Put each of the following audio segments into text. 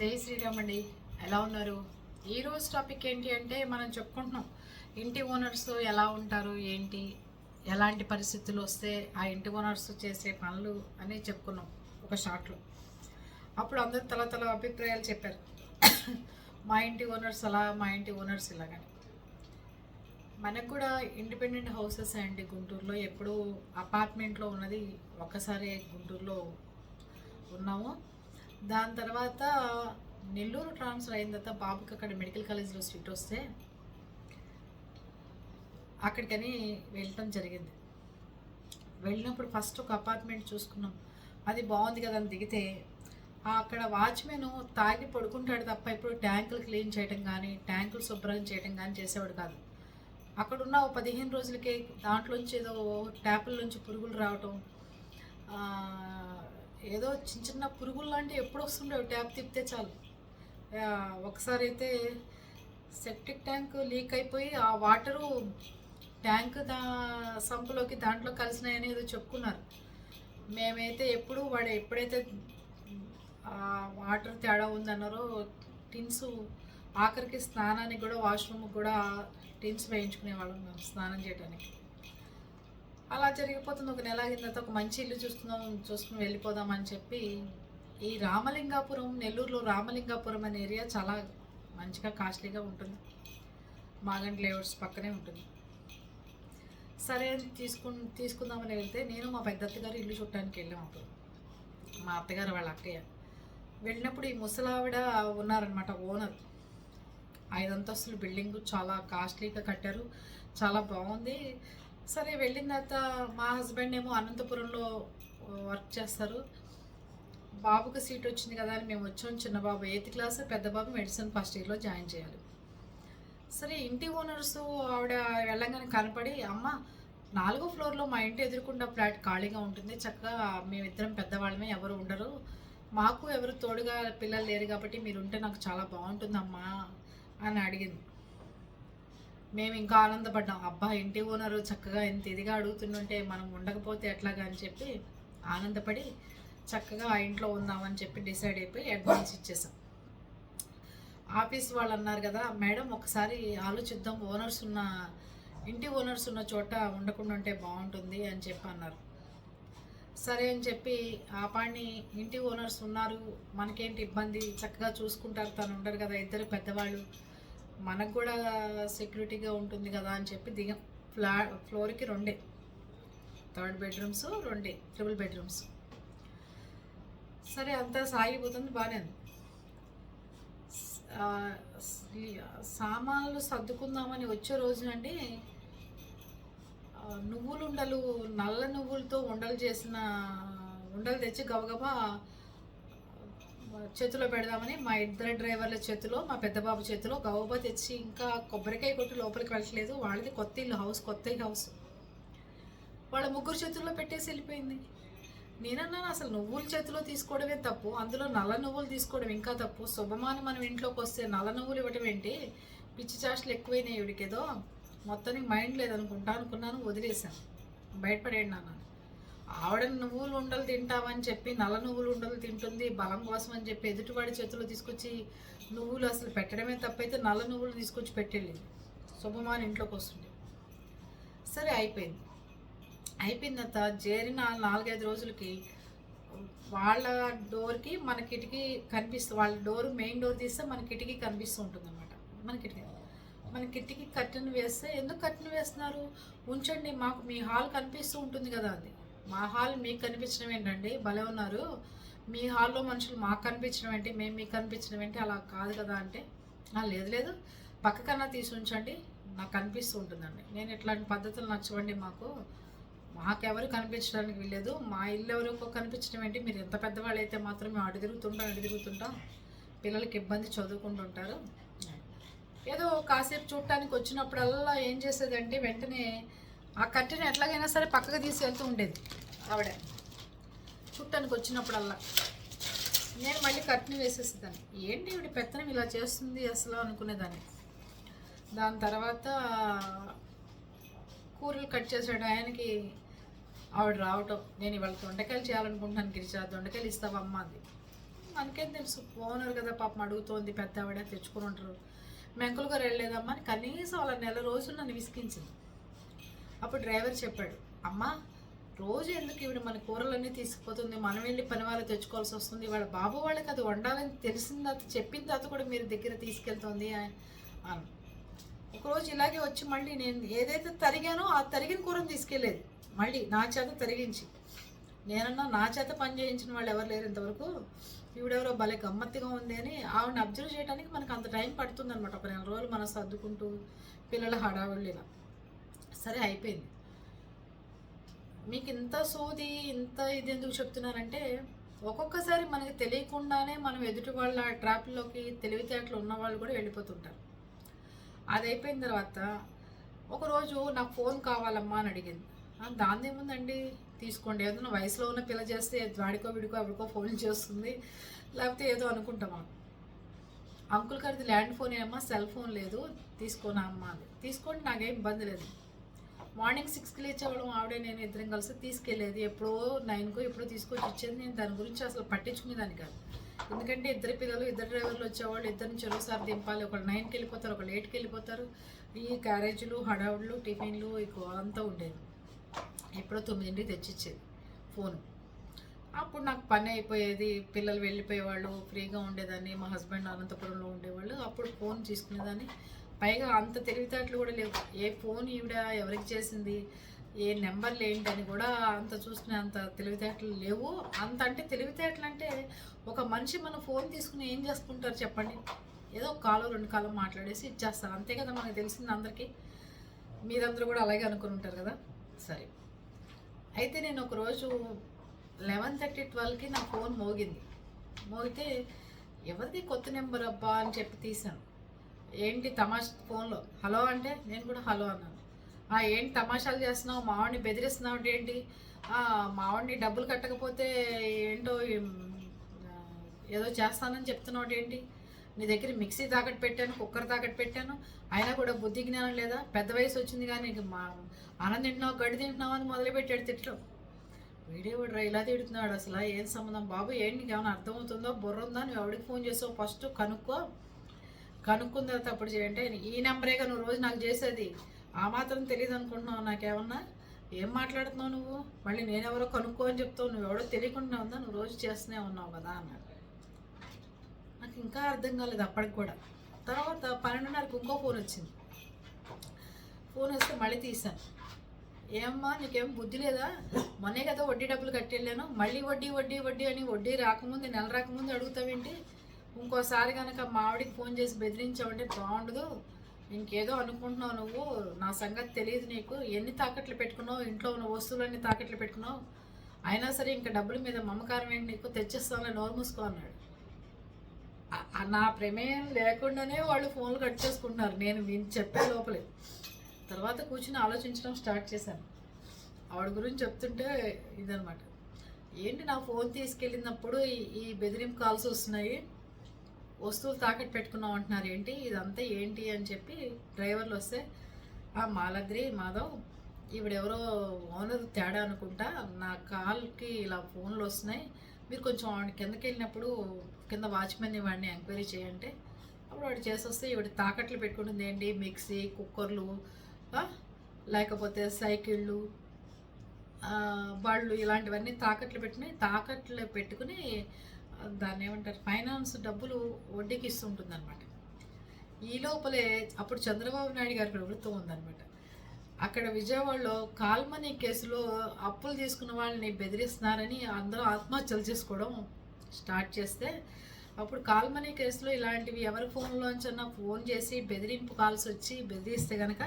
జై శ్రీరామ్ అండి. ఎలా ఉన్నారు? ఈరోజు టాపిక్ ఏంటి అంటే మనం చెప్పుకుంటున్నాం. ఇంటి ఓనర్స్ ఎలా ఉంటారు ఏంటి ఎలాంటి పరిస్థితులు వస్తే ఆ ఇంటి ఓనర్స్ చేసే పనులు అని చెప్పుకున్నాం ఒక షార్ట్లో. అప్పుడు అందరూ తల తల అభిప్రాయాలు చెప్పారు. మా ఇంటి ఓనర్స్ అలా మా ఇంటి ఓనర్స్ ఇలాగని. మనకు కూడా ఇండిపెండెంట్ హౌసెస్ అండి గుంటూరులో. ఎప్పుడు అపార్ట్మెంట్లో ఉన్నది ఒక్కసారి గుంటూరులో ఉన్నాము. దాని తర్వాత నెల్లూరు ట్రాన్స్ఫర్ అయిన తర్వాత బాబుకి అక్కడ మెడికల్ కాలేజ్లో సీట్ వస్తే అక్కడికని వెళ్ళటం జరిగింది. వెళ్ళినప్పుడు ఫస్ట్ ఒక అపార్ట్మెంట్ చూసుకున్నాం. అది బాగుంది కదా అని దిగితే అక్కడ వాచ్మెన్ తాగి పడుకుంటాడు తప్ప ఇప్పుడు ట్యాంకులు క్లీన్ చేయడం కానీ ట్యాంకులు శుభ్రం చేయడం కానీ చేసేవాడు కాదు. అక్కడ ఉన్న ఓ పదిహేను రోజులకే దాంట్లోంచి ఏదో ట్యాపుల నుంచి పురుగులు రావటం ఏదో చిన్న చిన్న పురుగులు లాంటివి ఎప్పుడు వస్తుండేవి ట్యాప్ తిప్పితే చాలు. ఒకసారి అయితే సెప్టిక్ ట్యాంక్ లీక్ అయిపోయి ఆ వాటరు ట్యాంక్ దా సంపులోకి దాంట్లో కలిసినాయని ఏదో చెప్పుకున్నారు. మేమైతే ఎప్పుడు వాడు ఎప్పుడైతే వాటర్ తేడా ఉందన్నారో టిన్స్ ఆఖరికి స్నానానికి కూడా వాష్రూమ్కి కూడా టిన్స్ వేయించుకునే వాళ్ళం మేము స్నానం చేయడానికి అలా జరిగిపోతుంది. ఒక నెల అయిన తర్వాత ఒక మంచి ఇల్లు చూసుకుందాం చూసుకుని వెళ్ళిపోదాం అని చెప్పి ఈ రామలింగాపురం నెల్లూరులో రామలింగాపురం అనే ఏరియా చాలా మంచిగా కాస్ట్లీగా ఉంటుంది. మాగంటి లేఅవుట్స్ పక్కనే ఉంటుంది. సరే అని తీసుకు తీసుకుందామని వెళ్తే నేను మా పెద్దత్త గారు ఇల్లు చూడటానికి వెళ్ళాం అప్పుడు. మా అత్తగారు వాళ్ళ అక్కయ్య వెళ్ళినప్పుడు ఈ ముసలావిడ ఉన్నారనమాట ఓనర్. ఐదు అంతస్తుల బిల్డింగ్ చాలా కాస్ట్లీగా కట్టారు. చాలా బాగుంది. సరే వెళ్ళిన తర్వాత మా హస్బెండ్ ఏమో అనంతపురంలో వర్క్ చేస్తారు. బాబుకి సీట్ వచ్చింది కదా అని మేము వచ్చాం. చిన్న బాబు ఎయిత్ క్లాస్ పెద్ద బాబు మెడిసిన్ ఫస్ట్ ఇయర్లో జాయిన్ చేయాలి. సరే ఇంటి ఓనర్స్ ఆవిడ వెళ్ళంగానే కనపడి అమ్మ నాలుగో ఫ్లోర్లో మా ఇంటి ఎదురుకుండా ఫ్లాట్ ఖాళీగా ఉంటుంది. చక్కగా మేమిద్దరం పెద్దవాళ్ళమే ఎవరు ఉండరు. మాకు ఎవరు తోడుగా పిల్లలు లేరు కాబట్టి మీరు ఉంటే నాకు చాలా బాగుంటుందమ్మా అని అడిగింది. మేము ఇంకా ఆనందపడ్డాం. అబ్బా ఇంటి ఓనరు చక్కగా ఎంత ఇదిగా అడుగుతుంటే మనం ఉండకపోతే ఎట్లాగా అని చెప్పి ఆనందపడి చక్కగా ఆ ఇంట్లో ఉందామని చెప్పి డిసైడ్ అయిపోయి అడ్వాన్స్ ఇచ్చేసాం. ఆఫీస్ వాళ్ళు అన్నారు కదా మేడం ఒకసారి ఆలోచిద్దాం. ఓనర్స్ ఉన్న ఇంటి ఓనర్స్ ఉన్న చోట ఉండకుండా ఉంటే బాగుంటుంది అని చెప్పి అన్నారు. సరే అని చెప్పి ఆ పాడిని ఇంటి ఓనర్స్ ఉన్నారు. మనకేంటి ఇబ్బంది? చక్కగా చూసుకుంటారు. తను ఉండరు కదా. ఇద్దరు పెద్దవాళ్ళు. మనకు కూడా సెక్యూరిటీగా ఉంటుంది కదా అని చెప్పి దిగ. ఫ్లా ఫ్లోర్కి రెండే. థర్డ్ బెడ్రూమ్స్ రెండే. Triple bedrooms. సరే అంతా సాగిపోతుంది బాగానే సామాన్లు సర్దుకుందామని వచ్చే రోజునండి నువ్వులు ఉండలు నల్ల నువ్వులతో ఉండలు చేసిన ఉండలు తెచ్చి గబగబా చేతిలో పెడదామని మా ఇద్దరు డ్రైవర్ల చేతిలో మా పెద్ద బాబు చేతిలో గబగబా తెచ్చి ఇంకా కొబ్బరికాయ కొట్టి లోపలికి వెళ్ళట్లేదు. వాళ్ళది కొత్త ఇల్లు హౌస్ కొత్త హౌస్ వాళ్ళ ముగ్గురు చేతుల్లో పెట్టేసి వెళ్ళిపోయింది. నేనన్నాను అసలు నువ్వుల చేతిలో తీసుకోవడమే తప్పు. అందులో నల్ల నువ్వులు తీసుకోవడం ఇంకా తప్పు. శుభమాని మనం ఇంట్లోకి వస్తే నల్ల నువ్వులు ఇవ్వటం ఏంటి? పిచ్చి చాష్లు ఎక్కువైనాయి ఇవిడికేదో మొత్తానికి మైండ్ లేదనుకుంటా అనుకున్నాను వదిలేశాను. బయటపడేయండి నాన్న. ఆవిడ నువ్వులు ఉండలు తింటామని చెప్పి నల్ల నువ్వులు ఉండలు తింటుంది బలం కోసం అని చెప్పి ఎదుటివాడి చేతిలో తీసుకొచ్చి నువ్వులు అసలు పెట్టడమే తప్పైతే నల్ల నువ్వులు తీసుకొచ్చి పెట్టేళ్ళింది శుభమాన్ ఇంట్లోకి వస్తుంది. సరే అయిపోయింది. అయిపోయిన తర్వాత చేరిన నాలుగైదు రోజులకి వాళ్ళ డోర్కి మన కిటికీ కనిపిస్తుంది వాళ్ళ డోర్ మెయిన్ డోర్ తీస్తే మన కిటికీ కనిపిస్తూ ఉంటుంది అనమాట మన కిటికీ. మన కిటికీ కట్టెను వేస్తే ఎందుకు కట్టెను వేస్తున్నారు? ఉంచండి మాకు మీ హాల్ కనిపిస్తూ ఉంటుంది కదా అది. మా హాల్ మీకు కనిపించడం ఏంటండి? భలే ఉన్నారు. మీ హాల్లో మనుషులు మాకు కనిపించడం ఏంటి? మేము మీకు కనిపించడం ఏంటి? అలా కాదు కదా అంటే? లేదు లేదు. పక్కకన్నా తీసి ఉంచండి. నాకు కనిపిస్తూ ఉంటుందండి. నేను ఇట్లాంటి పద్ధతులు నచ్చవండి మాకు. మాకెవరు కనిపించడానికి వీల్లేదు. మా ఇల్లు ఎవరికో కనిపించడం ఏంటి? మీరు ఎంత పెద్దవాళ్ళు అయితే మాత్రం మేము అటు తిరుగుతుంటాం అటు తిరుగుతుంటాం. పిల్లలకి ఇబ్బంది చదువుకుంటుంటారు ఏదో కాసేపు చూడటానికి వచ్చినప్పుడల్లా ఏం చేసేదంటే వెంటనే ఆ కట్టెని ఎట్లాగైనా సరే పక్కకు తీసి వెళ్తూ ఉండేది ఆవిడ. చుట్టానికి వచ్చినప్పుడల్లా. నేను మళ్ళీ కట్ని వేసేసేదాన్ని. ఏంటి ఈవిడ పెత్తనం ఇలా చేస్తుంది అసలు అనుకునేదాన్ని. దాని తర్వాత కూరలు కట్ చేసే టయానికి ఆవిడ రావటం నేను ఇవాళ దొండకాయలు చేయాలనుకుంటున్నాను గిరిజా దొండకాయలు ఇస్తావమ్మా అంది. మనకేం తెలుసు ఓనర్ కదా పాపం అడుగుతోంది పెద్ద ఆవిడ తెచ్చుకొని ఉంటారు. మెంకులు గారు వెళ్ళలేదమ్మా అని కనీసం వాళ్ళ నెల రోజులు నన్ను విసిగించింది. అప్పుడు డ్రైవర్ చెప్పాడు అమ్మా రోజు ఎందుకు ఇవి మన కూరలన్నీ తీసుకుపోతుంది? మనం వెళ్ళి పని వాళ్ళు తెచ్చుకోవాల్సి వస్తుంది. వాళ్ళ బాబు వాళ్ళకి అది వండాలని తెలిసిన తర్వాత చెప్పిన తర్వాత కూడా మీరు దగ్గర తీసుకెళ్తుంది అని ఒకరోజు ఇలాగే వచ్చి మళ్ళీ నేను ఏదైతే తరిగానో ఆ తరిగిన కూరను తీసుకెళ్ళేది. మళ్ళీ నా చేత తరిగించి. నేనన్నా నా చేత పని చేయించిన వాళ్ళు ఎవరు లేరు ఇంతవరకు. ఈవిడెవరో భలే గమ్మత్తుగా ఉంది అని ఆవిడని అబ్జర్వ్ చేయడానికి మనకు అంత టైం పడుతుంది అనమాట ఒక నెల రోజులు మనం సర్దుకుంటూ పిల్లల హడావుళ్ళు ఇలా సరే అయిపోయింది. మీకు ఇంత సూది ఇంత ఇది ఎందుకు చెప్తున్నారంటే ఒక్కొక్కసారి మనకి తెలియకుండానే మనం ఎదుటి వాళ్ళ ట్రాప్లోకి తెలివితేటలు ఉన్న వాళ్ళు కూడా వెళ్ళిపోతుంటారు. అది అయిపోయిన తర్వాత ఒకరోజు నాకు ఫోన్ కావాలమ్మా అని అడిగింది. దాని ఏముందండి? తీసుకోండి. ఏదైనా వయసులో ఉన్న పిల్ల చేస్తే వాడికో విడికో ఎవరికో ఫోన్ చేస్తుంది. లేకపోతే ఏదో అనుకుంటాం అంకుల్ గారిది ల్యాండ్ ఫోన్ ఏమన్నా సెల్ ఫోన్ లేదు. తీసుకోనా అమ్మా అది తీసుకోండి నాకేం ఇబ్బంది లేదు. మార్నింగ్ సిక్స్కి లేచేవాళ్ళం ఆవిడే నేను ఇద్దరం కలిసి తీసుకెళ్ళేది. ఎప్పుడో నైన్కో ఎప్పుడో తీసుకొచ్చి ఇచ్చేది. నేను దాని గురించి అసలు పట్టించుకునేదాన్ని కాదు. ఎందుకంటే ఇద్దరు పిల్లలు ఇద్దరు డ్రైవర్లు వచ్చేవాళ్ళు. ఇద్దరిని చెరువుసారి దింపాలి. ఒకళ్ళు నైన్కి వెళ్ళిపోతారు ఒకళ్ళు ఎయిట్కి వెళ్ళిపోతారు. ఈ క్యారేజీలు హడావుడ్లు టిఫిన్లు ఎక్కువ అంతా ఉండేది. ఎప్పుడో తొమ్మిదింటికి తెచ్చిచ్చేది ఫోన్. అప్పుడు నాకు పని అయిపోయేది. పిల్లలు వెళ్ళిపోయేవాళ్ళు ఫ్రీగా ఉండేదాన్ని. మా హస్బెండ్ అనంతపురంలో ఉండేవాళ్ళు. అప్పుడు ఫోన్ తీసుకునేదాన్ని. పైగా అంత తెలివితేటలు కూడా లేవు. ఏ ఫోన్ ఈవిడ ఎవరికి చేసింది? ఏ నెంబర్లు ఏంటని కూడా అంత చూసుకునే అంత తెలివితేటలు లేవు. అంత అంటే తెలివితేటలు అంటే ఒక మనిషి మన ఫోన్ తీసుకుని ఏం చేసుకుంటారు చెప్పండి? ఏదో ఒక రెండు కాలం మాట్లాడేసి ఇచ్చేస్తారు. అంతే కదా మనకు తెలిసింది అందరికీ. మీరందరూ కూడా అలాగే అనుకుని ఉంటారు కదా? సరే. అయితే నేను ఒకరోజు లెవెన్ థర్టీ ట్వెల్వ్కి నా ఫోన్ మోగింది. మోగితే ఎవరిది కొత్త నెంబర్ అబ్బా అని చెప్పి తీశాను. ఏంటి తమాషా ఫోన్లో? హలో అంటే నేను కూడా హలో అన్నాను. "ఆ, ఏంటి తమాషాలు చేస్తున్నావు? మావాడిని బెదిరిస్తున్నావు అంటే ఏంటి? మావాడిని డబ్బులు కట్టకపోతే ఏంటో ఏదో చేస్తానని చెప్తున్నావు ఏంటి? నీ దగ్గర మిక్సీ తాకట్టు పెట్టాను కుక్కర్ తాకట్టు పెట్టాను. అయినా కూడా బుద్ధి జ్ఞానం లేదా? పెద్ద వయసు వచ్చింది కానీ నీకు మా అన్నం తింటున్నావు గడ్డి తింటున్నావు అని మొదలుపెట్టాడు తిట్లు వీడియో కూడా ఇలా తిడుతున్నాడు అసలు ఏం సంబంధం? బాబు ఏంటి నీకు ఏమైనా అర్థమవుతుందో? బుర్ర ఉందా? నువ్వు ఎవడికి ఫోన్ చేసావు? ఫస్ట్ కనుక్కో. కనుక్కున్న తర్వాత అప్పుడు చేయంటే ఈ నెంబరేగా నువ్వు రోజు నాకు చేసేది. ఆ మాత్రం తెలియదు అనుకుంటున్నావు నాకేమన్నా? ఏం మాట్లాడుతున్నావు నువ్వు? మళ్ళీ నేనెవరో కనుక్కో అని చెప్తావు. నువ్వు ఎవడో తెలియకుండా ఉందా నువ్వు రోజు చేస్తూనే ఉన్నావు కదా అన్నాడు. నాకు ఇంకా అర్థం కాలేదు అప్పటికి కూడా. తర్వాత పన్నెండున్నరకు ఇంకో ఫోన్ వచ్చింది. ఫోన్ వస్తే మళ్ళీ తీశాను. ఏమ్మా నీకేం బుద్ధి లేదా? మొన్నే కదా వడ్డీ డబ్బులు కట్టెళ్ళాను మళ్ళీ వడ్డీ వడ్డీ వడ్డీ అని వడ్డీ రాకముందు నెల రాకముందు అడుగుతావేంటి? ఇంకోసారి కనుక మావిడికి ఫోన్ చేసి బెదిరించావంటే బాగుండదు. ఇంకేదో అనుకుంటున్నావు నువ్వు. నా సంగతి తెలియదు నీకు. ఎన్ని తాకట్లు పెట్టుకున్నావు? ఇంట్లో ఉన్న వస్తువులన్నీ తాకట్లు పెట్టుకున్నావు? అయినా సరే ఇంకా డబ్బుల మీద మమకారం ఏంటి నీకు? తెచ్చిస్తానని నోరు మూసుకో అన్నాడు. నా ప్రమేయం లేకుండానే వాళ్ళు ఫోన్లు కట్ చేసుకుంటున్నారు. నేను నేను చెప్పే లోపలే. తర్వాత కూర్చుని ఆలోచించడం స్టార్ట్ చేశాను. ఆవిడ గురించి చెప్తుంటే ఇదనమాట ఏంటి నా ఫోన్ తీసుకెళ్ళినప్పుడు ఈ బెదిరింపు కాల్స్ వస్తున్నాయి? వస్తువులు తాకట్టు పెట్టుకున్నాం అంటున్నారు. ఏంటి? ఇదంతా ఏంటి అని చెప్పి డ్రైవర్లు వస్తే ఆ మాలద్రి మాధవ్ ఈవిడెవరో ఓనర్ తేడా అనుకుంటా నా కాల్కి ఇలా ఫోన్లు వస్తున్నాయి. మీరు కొంచెం వాడి కిందకి వెళ్ళినప్పుడు కింద వాచ్మెన్ వాడిని ఎంక్వైరీ చేయంటే అప్పుడు వాడు చేసొస్తే ఈవిడ తాకట్లు పెట్టుకుంటుంది ఏంటి? మిక్సీ కుక్కర్లు లేకపోతే సైకిళ్ళు వాళ్ళు ఇలాంటివన్నీ తాకట్లు పెట్టినాయి తాకట్లు పెట్టుకుని దాన్ని ఏమంటారు? ఫైనాన్స్ డబ్బులు వడ్డీకి ఇస్తుంటుంది అనమాట ఈ లోపలే అప్పుడు చంద్రబాబు నాయుడు గారి ప్రభుత్వం ఉందనమాట అక్కడ విజయవాడలో కాల్మనీ కేసులో అప్పులు తీసుకున్న వాళ్ళని బెదిరిస్తున్నారని అందరూ ఆత్మహత్యలు చేసుకోవడం స్టార్ట్ చేస్తే అప్పుడు కాల్మనీ కేసులో ఇలాంటివి ఎవరి ఫోన్లోంచన్నా ఫోన్ చేసి బెదిరింపు కాల్స్ వచ్చి బెదిరిస్తే కనుక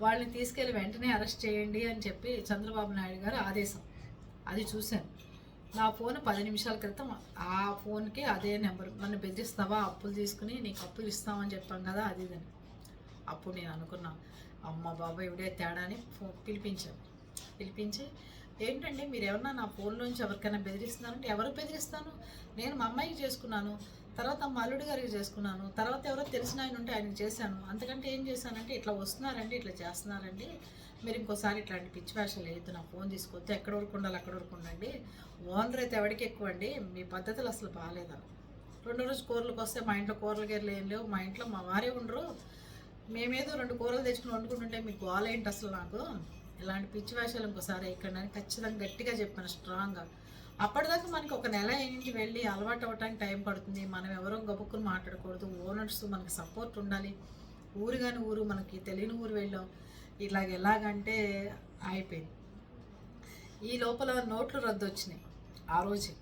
వాళ్ళని తీసుకెళ్ళి వెంటనే అరెస్ట్ చేయండి అని చెప్పి చంద్రబాబు నాయుడు గారు ఆదేశం. అది చూశాను. నా ఫోన్ పది నిమిషాల క్రితం ఆ ఫోన్కి అదే నెంబర్. నన్ను బెదిరిస్తావా అప్పులు తీసుకుని నీకు అప్పులు ఇస్తామని చెప్పాం కదా అది ఇదని అప్పుడు నేను అనుకున్నా అమ్మ బాబా ఇవిడే తేడా అని ఫోన్ పిలిపించాను. పిలిపించి ఏంటంటే మీరు ఏమన్నా నా ఫోన్లోంచి ఎవరికైనా బెదిరిస్తున్నారంటే ఎవరు బెదిరిస్తాను నేను మా అమ్మాయికి చేసుకున్నాను తర్వాత మా అల్లుడి గారికి చేసుకున్నాను తర్వాత ఎవరో తెలిసిన ఆయన ఉంటే ఆయనకి చేశాను. అంతకంటే ఏం చేశానంటే ఇట్లా వస్తున్నారండి ఇట్లా చేస్తున్నారండి మీరు ఇంకోసారి ఇట్లాంటి పిచ్చి ఫ్యాషన్లు వేయద్దు నా ఫోన్ తీసుకొస్తే ఎక్కడ వరకు ఉండాలి అక్కడ వరకు ఉండండి. ఓనర్ అయితే ఎవరికి ఎక్కువ అండి మీ పద్ధతులు అసలు బాగాలేదని రెండు రోజు కూరలకు వస్తే మా ఇంట్లో కూరలు గేర్లు ఏం లేవు మా ఇంట్లో మా వారే ఉండరు. మేమేదో రెండు కూరలు తెచ్చుకుని వండుకుంటుంటే మీకు గోల ఏంటి అసలు నాకు? ఇలాంటి పిచ్చి వేషాలు ఇంకోసారి ఇక్కడ ఖచ్చితంగా గట్టిగా చెప్పాను స్ట్రాంగ్గా. అప్పటిదాకా మనకి ఒక నెల ఏంటి వెళ్ళి అలవాటు అవ్వడానికి టైం పడుతుంది మనం ఎవరో గబుక్కుని మాట్లాడకూడదు ఓనర్స్ మనకి సపోర్ట్ ఉండాలి. ఊరు కానీ ఊరు మనకి తెలియని ఊరు వెళ్ళాం. ఇలాగ ఎలాగంటే అయిపోయింది ఈ లోపల నోట్లు రద్దు వచ్చినాయి ఆ రోజు.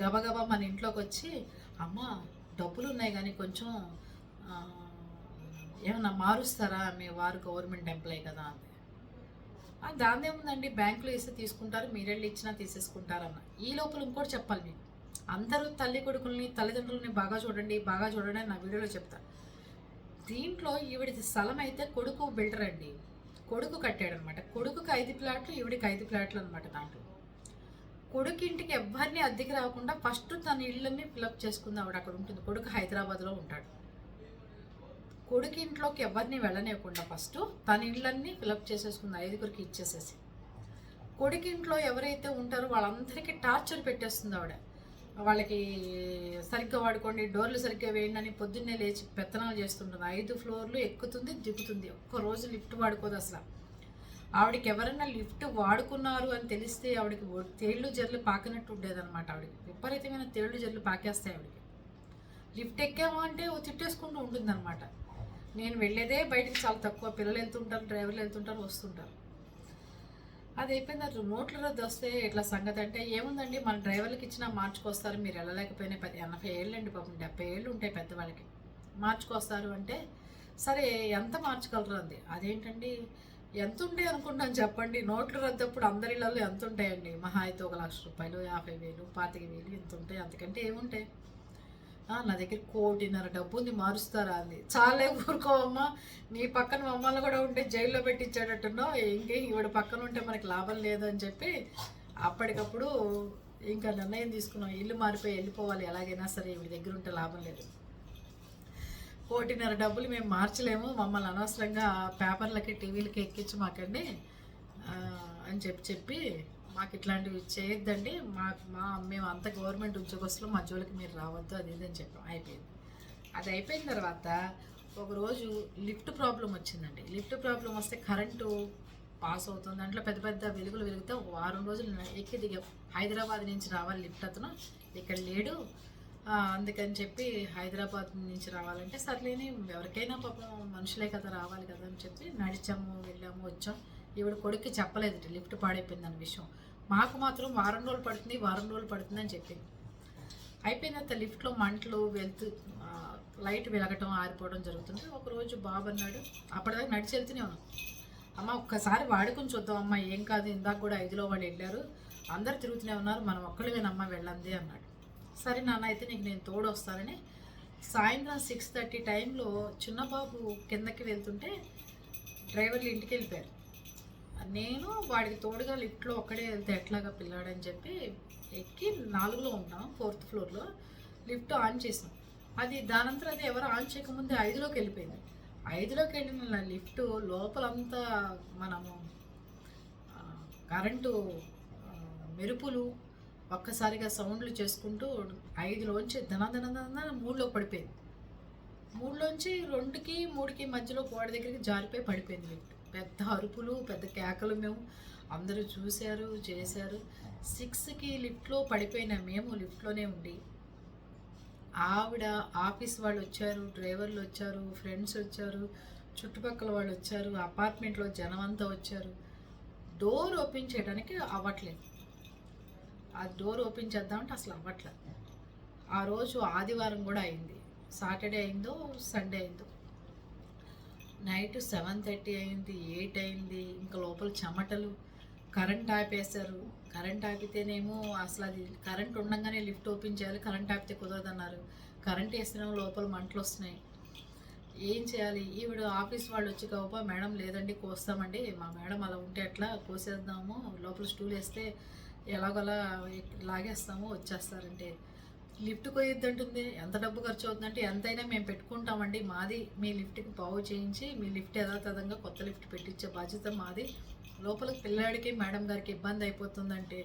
గబగబా మన ఇంట్లోకి వచ్చి అమ్మ డబ్బులు ఉన్నాయి కానీ కొంచెం ఏమన్నా మారుస్తారా? మీ వారు గవర్నమెంట్ ఎంప్లాయీ కదా అని దాని ఏముందండి బ్యాంకులో ఇస్తే తీసుకుంటారు మీరెళ్ళి ఇచ్చినా తీసేసుకుంటారన్న. ఈ లోపల ఇంకోటి చెప్పాలి మీకు అందరూ తల్లి కొడుకుల్ని తల్లిదండ్రులని బాగా చూడండి బాగా చూడండి అని నా వీడియోలో చెప్తా. దీంట్లో ఈవిడిది స్థలం అయితే కొడుకు బిల్డర్ అండి. కొడుకు కట్టాడు అనమాట కొడుకుకి ఐదు ప్లాట్లు ఈవిడికి ఐదు ప్లాట్లు అనమాట దాంట్లో. కొడుకు ఇంటికి ఎవరిని అద్దెకి రాకుండా ఫస్ట్ తన ఇళ్ళని ఫిలప్ చేసుకుంది ఆవిడ అక్కడ ఉంటుంది. కొడుకు హైదరాబాద్లో ఉంటాడు. కొడుకు ఇంట్లోకి ఎవరిని వెళ్ళనివ్వకుండా ఫస్ట్ తన ఇళ్ళన్నీ ఫిలప్ చేసేసుకుంది ఐదుగురికి ఇచ్చేసేసి. కొడుకు ఇంట్లో ఎవరైతే ఉంటారో వాళ్ళందరికీ టార్చర్ పెట్టేస్తుంది ఆవిడ. వాళ్ళకి సరిగ్గా వాడుకోండి డోర్లు సరిగ్గా వేయండి అని పొద్దున్నే లేచి పెత్తనాలు చేస్తుంటుంది. ఐదు ఫ్లోర్లు ఎక్కుతుంది దిగుతుంది. ఒక్క రోజు లిఫ్ట్ వాడుకోదు అసలు. ఆవిడకి ఎవరైనా లిఫ్ట్ వాడుకున్నారు అని తెలిస్తే ఆవిడకి తేళ్ళు తేళ్ళు జర్లు పాకినట్టు ఉండేదన్నమాట ఆవిడకి. విపరీతమైన తేళ్ళు జర్లు పాకేస్తాయి ఆవిడకి. లిఫ్ట్ ఎక్కామా అంటే తిట్టేసుకుంటూ ఉంటుందన్నమాట. నేను వెళ్ళేదే బయటికి చాలా తక్కువ. పిల్లలు వెళ్తుంటారు డ్రైవర్లు వెళ్తుంటారు వస్తుంటారు. అది అయిపోయిన తర్వాత నోట్ల రద్దు వస్తే ఇట్లా సంగతి అంటే ఏముందండి? మన డ్రైవర్లకి ఇచ్చినా మార్చుకొస్తారు. మీరు వెళ్ళలేకపోయినా పది ఎనభై ఏళ్ళు అండి పాపం. డెబ్బై ఏళ్ళు ఉంటాయి పెద్దవాళ్ళకి. మార్చుకొస్తారు అంటే సరే ఎంత మార్చగలరు అంది. అదేంటండి? ఎంత ఉంటాయి అనుకుంటాను చెప్పండి. నోట్ల రద్దప్పుడు అందరి ఇళ్ళల్లో ఎంత ఉంటాయండి? మహా అయితే ఒక లక్ష రూపాయలు యాభై వేలు పాతిక వేలు ఎంత ఉంటాయి. అంతకంటే ఏముంటాయి? నా దగ్గర కోటిన్నర డబ్బు ఉంది మారుస్తారా అంది. చాలే ఊరుకోవమ్మా నీ పక్కన మమ్మల్ని కూడా ఉంటే జైల్లో పెట్టించేటట్టున్నావు ఇంకే ఈవిడ పక్కన ఉంటే మనకి లాభం లేదు అని చెప్పి అప్పటికప్పుడు ఇంకా నిర్ణయం తీసుకున్నాం ఇల్లు మారిపోయి వెళ్ళిపోవాలి ఎలాగైనా సరే ఈవిడ దగ్గర ఉంటే లాభం లేదు. కోటిన్నర డబ్బులు మేము మార్చలేము మమ్మల్ని అనవసరంగా పేపర్లకి టీవీలకి ఎక్కించి మాకండి అని చెప్పి చెప్పి మాకు ఇట్లాంటివి చేయొద్దండి. మా మా మేము అంత గవర్నమెంట్ ఉద్యోగస్తులు మా జోలికి మీరు రావద్దు అది ఇదని చెప్పడం చెప్పాం. అయిపోయింది. అది అయిపోయిన తర్వాత ఒకరోజు లిఫ్ట్ ప్రాబ్లం వచ్చిందండి. లిఫ్ట్ ప్రాబ్లం వస్తే కరెంటు పాస్ అవుతుంది. దాంట్లో పెద్ద పెద్ద వెలుగులు వెలిగితే ఒక వారం రోజులు ఎక్కి దిగాం. హైదరాబాద్ నుంచి రావాలి లిఫ్ట్ అతను. ఇక్కడ లేడు. అందుకని చెప్పి హైదరాబాద్ నుంచి రావాలంటే సర్లేని ఎవరికైనా పాపం మనుషులే కదా రావాలి కదా అని చెప్పి నడిచాము వెళ్ళాము వచ్చాం. ఈవిడ కొడుక్కి చెప్పలేదు లిఫ్ట్ పాడైపోయింది అన్న విషయం. మాకు మాత్రం వారం రోజులు పడుతుంది వారం రోజులు పడుతుంది అని చెప్పింది. అయిపోయిన తర్వాత లిఫ్ట్లో మంటలు వెళ్తూ లైట్ వెలగటం ఆరిపోవడం జరుగుతుంది. ఒకరోజు బాబు అన్నాడు అప్పటిదాకా నడిచి వెళ్తూనే ఉన్నాం. అమ్మ ఒక్కసారి వాడుకొని చూద్దాం అమ్మ ఏం కాదు ఇందాక కూడా ఐదులో వాళ్ళు వెళ్ళారు. అందరు తిరుగుతూనే ఉన్నారు మనం ఒక్కళ్ళమేనమ్మ వెళ్ళంది అన్నాడు. సరే నాన్న అయితే నీకు నేను తోడు వస్తానని. సాయంత్రం సిక్స్ థర్టీ టైంలో చిన్నబాబు కిందకి వెళ్తుంటే డ్రైవర్లు ఇంటికి వెళ్ళిపోయారు. నేను వాడికి తోడుగా లిఫ్ట్లో ఒక్కడే వెళ్తే ఎట్లాగా పిల్లాడని చెప్పి ఎక్కి నాలుగులో ఉన్నాం ఫోర్త్ ఫ్లోర్లో. లిఫ్ట్ ఆన్ చేసాం. అది దానంతరం అది ఎవరు ఆన్ చేయకముందే ఐదులోకి వెళ్ళిపోయింది. ఐదులోకి వెళ్ళిన లిఫ్ట్ లోపలంతా మనము కరెంటు మెరుపులు ఒక్కసారిగా సౌండ్లు చేసుకుంటూ ఐదులోంచి ధన ధన ధన మూడులో పడిపోయింది. మూడులోంచి రెండుకి మూడుకి మధ్యలో గోడ దగ్గరికి జారిపోయి పడిపోయింది లిఫ్ట్. పెద్ద అరుపులు పెద్ద కేకలు మేము అందరూ చూశారు చేశారు. సిక్స్కి లిఫ్ట్లో పడిపోయిన మేము లిఫ్ట్లోనే ఉండి ఆవిడ ఆఫీస్ వాళ్ళు వచ్చారు డ్రైవర్లు వచ్చారు ఫ్రెండ్స్ వచ్చారు చుట్టుపక్కల వాళ్ళు వచ్చారు అపార్ట్మెంట్లో జనం అంతా వచ్చారు. డోర్ ఓపెన్ చేయడానికి అవ్వట్లేదు. ఆ డోర్ ఓపెన్ చేద్దామంటే అసలు అవ్వట్లేదు. ఆ రోజు ఆదివారం కూడా అయింది. సాటర్డే అయిందో సండే అయిందో. నైట్ సెవెన్ థర్టీ అయింది ఎయిట్ అయింది. ఇంకా లోపల చెమటలు. కరెంట్ ఆపేశారు. కరెంట్ ఆపితేనేమో అసలు అది కరెంట్ ఉండగానే లిఫ్ట్ ఓపెన్ చేయాలి కరెంట్ ఆపితే కుదరదన్నారు. కరెంట్ వేసినా లోపల మంటలు వస్తున్నాయి. ఏం చేయాలి? ఈవిడ ఆఫీస్ వాళ్ళు వచ్చి గౌపా మేడం లేదండి కోస్తామండి. మా మేడం అలా ఉంటే ఎట్లా? కోసేద్దాము. లోపల స్టూల్ వేస్తే ఎలాగోలా లాగేస్తాము వచ్చేస్తారంటే. లిఫ్ట్ కొయ్యొద్దంటుంది. ఎంత డబ్బు ఖర్చు అవుతుందంటే ఎంతైనా మేము పెట్టుకుంటామండి. మాది మీ లిఫ్ట్కి బాగు చేయించి మీ లిఫ్ట్ యథాతథంగా కొత్త లిఫ్ట్ పెట్టించే బాధ్యత మాది. లోపల పిల్లాడికి మేడం గారికి ఇబ్బంది అయిపోతుందంటే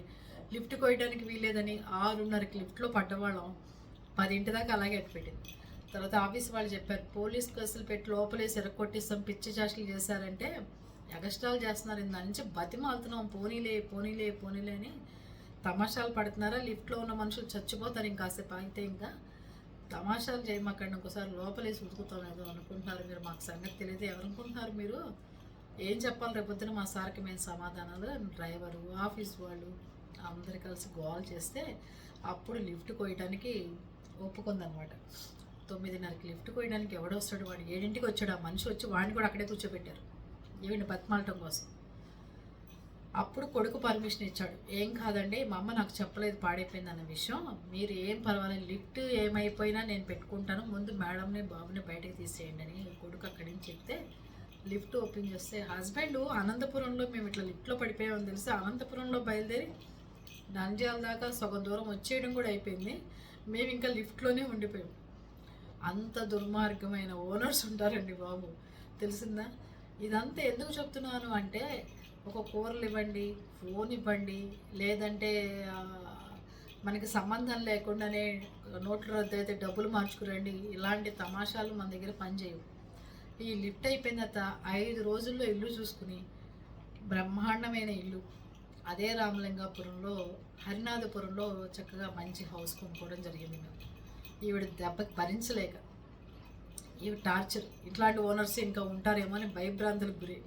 లిఫ్ట్ కొయ్యడానికి వీలేదని ఆరున్నరకి లిఫ్ట్లో పడ్డవాళ్ళం. పదింటి దాకా అలాగే అట్టు పెట్టింది. తర్వాత ఆఫీస్ వాళ్ళు చెప్పారు పోలీస్ కేసులు పెట్టి లోపలేసి ఎరగొట్టిస్తాం పిచ్చి చాషలు చేశారంటే ఎగస్ట్రాలు చేస్తున్నారు. ఇందా నుంచి బతిమాలుతున్నాం. పోనీలే పోనీలే పోనీలే అని తమాషాలు పడుతున్నారా? లిఫ్ట్లో ఉన్న మనుషులు చచ్చిపోతారు ఇంకాసేపు అయితే ఇంకా తమాషాలు చేయమాకండి. ఒకసారి లోపలేసి ఉతుకుతాం ఏదో అనుకుంటున్నారు మీరు. మాకు సంగతి తెలియదు. ఎవరనుకుంటున్నారు మీరు? ఏం చెప్పాలి? రేపొద్దున మా సార్కి మేము సమాధానాలు. డ్రైవరు ఆఫీస్ వాళ్ళు అందరు కలిసి గోల్ చేస్తే అప్పుడు లిఫ్ట్ కోయడానికి ఒప్పుకుందనమాట. తొమ్మిదిన్నరకి లిఫ్ట్ కోయడానికి ఎవడొస్తాడు? వాడు ఏడింటికి వచ్చాడు. ఆ మనిషి వచ్చి వాడిని కూడా అక్కడే కూర్చోబెట్టారు. ఏమిటి బతిమాలటం కోసం? అప్పుడు కొడుకు పర్మిషన్ ఇచ్చాడు. ఏం కాదండి మా అమ్మ నాకు చెప్పలేదు పాడైపోయింది అన్న విషయం. మీరు ఏం పర్వాలేదు లిఫ్ట్ ఏమైపోయినా నేను పెట్టుకుంటాను. ముందు మేడంని బాబుని బయటకు తీసేయండి అని కొడుకు అక్కడి నుంచి చెప్తే లిఫ్ట్ ఓపెన్ చేస్తే హస్బెండ్ అనంతపురంలో మేము ఇట్లా లిఫ్ట్లో పడిపోయామని తెలిసి అనంతపురంలో బయలుదేరి నంద్యాల దాకా సగం దూరం వచ్చేయడం కూడా అయిపోయింది. మేము ఇంకా లిఫ్ట్లోనే ఉండిపోయాం. అంత దుర్మార్గమైన ఓనర్స్ ఉంటారండి బాబు. తెలిసిందా? ఇదంతా ఎందుకు చెప్తున్నాను అంటే ఒక కూరలు ఇవ్వండి ఫోన్ ఇవ్వండి లేదంటే మనకి సంబంధం లేకుండానే నోట్ల రద్దు అయితే డబ్బులు మార్చుకురండి. ఇలాంటి తమాషాలు మన దగ్గర పనిచేయవు ఈ లిఫ్ట్ అయిపోయిన తర్వాత ఐదు రోజుల్లో ఇల్లు చూసుకుని బ్రహ్మాండమైన ఇల్లు. అదే రామలింగాపురంలో హరినాథపురంలో చక్కగా మంచి హౌస్ కొనుక్కోవడం జరిగింది మేము. ఈవిడ దెబ్బకి భరించలేక ఈవిడ టార్చర్. ఇట్లాంటి ఓనర్స్ ఇంకా ఉంటారేమో అని భయభ్రాంతులకు గురి.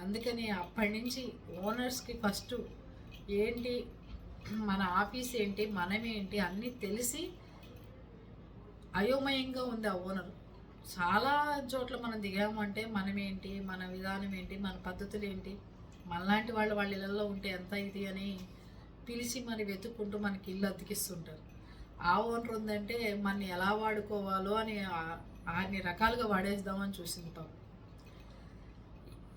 అందుకని అప్పటి నుంచి ఓనర్స్కి ఫస్ట్ ఏంటి మన ఆఫీస్ ఏంటి మనమేంటి అన్నీ తెలిసి అయోమయంగా ఉంది ఆ ఓనర్. చాలా చోట్ల మనం దిగామంటే మనమేంటి మన విధానం ఏంటి మన పద్ధతులు ఏంటి మనలాంటి వాళ్ళు వాళ్ళ ఇళ్ళల్లో ఉంటే ఎంత ఇది అని పిలిచి మరి వెతుక్కుంటూ మనకి ఇల్లు అతికిస్తుంటారు. ఆ ఓనర్ ఉందంటే మన ఎలా వాడుకోవాలో అని అన్ని రకాలుగా వాడేద్దామని చూసింది పాపం.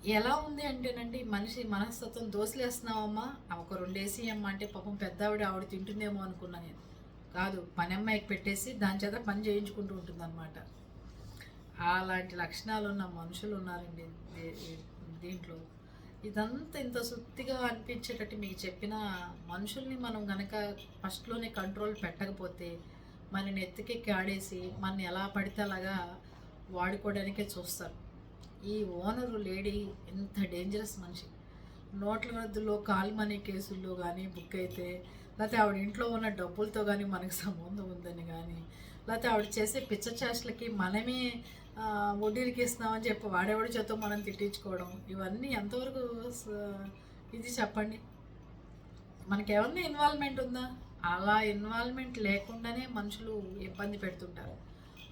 ఎలా ఉంది అంటేనండి మనిషి మనస్తత్వం దోసలేస్తున్నావమ్మా ఒక రెండు అమ్మ అంటే పాపం పెద్ద ఆవిడ ఆవిడ తింటుందేమో అనుకున్నా నేను. కాదు పని అమ్మాయికి పెట్టేసి దాని చేత పని చేయించుకుంటూ ఉంటుందన్నమాట. అలాంటి లక్షణాలు ఉన్న మనుషులు ఉన్నారండి దీంట్లో. ఇదంతా ఇంత సుత్తిగా అనిపించేటట్టు మీకు చెప్పిన మనుషుల్ని మనం గనక ఫస్ట్లోనే కంట్రోల్ పెట్టకపోతే మన ఎత్తుకెక్కి ఆడేసి మన ఎలా పడితే అలాగా వాడుకోవడానికే చూస్తారు. ఈ ఓనరు లేడీ ఎంత డేంజరస్ మనిషి. నోట్ల రద్దులో కాల్ మనీ కేసుల్లో కానీ బుక్ అయితే లేకపోతే ఆవిడ ఇంట్లో ఉన్న డబ్బులతో కానీ మనకు సంబంధం ఉందని కానీ లేకపోతే ఆవిడ చేసే పిచ్చ చేష్టలకి మనమే ఆ, వడ్డీలకి ఇస్తున్నామని చెప్పి వాడేవాడి చేత మనం తిట్టించుకోవడం ఇవన్నీ ఎంతవరకు ఇది చెప్పండి. మనకేమన్నా ఇన్వాల్వ్మెంట్ ఉందా? అలా ఇన్వాల్వ్మెంట్ లేకుండానే మనుషులు ఇబ్బంది పెడుతుంటారు.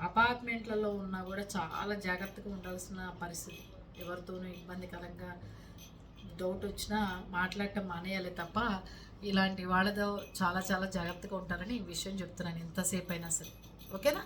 అపార్ట్మెంట్లలో ఉన్నా కూడా చాలా జాగ్రత్తగా ఉండాల్సిన పరిస్థితి. ఎవరితోనూ ఇబ్బందికరంగా డౌట్ వచ్చినా మాట్లాడటం మానేయాలి తప్ప ఇలాంటి వాళ్ళతో చాలా చాలా జాగ్రత్తగా ఉంటారని ఈ విషయం చెప్తున్నాను. ఎంతసేపు అయినా సరే. ఓకేనా?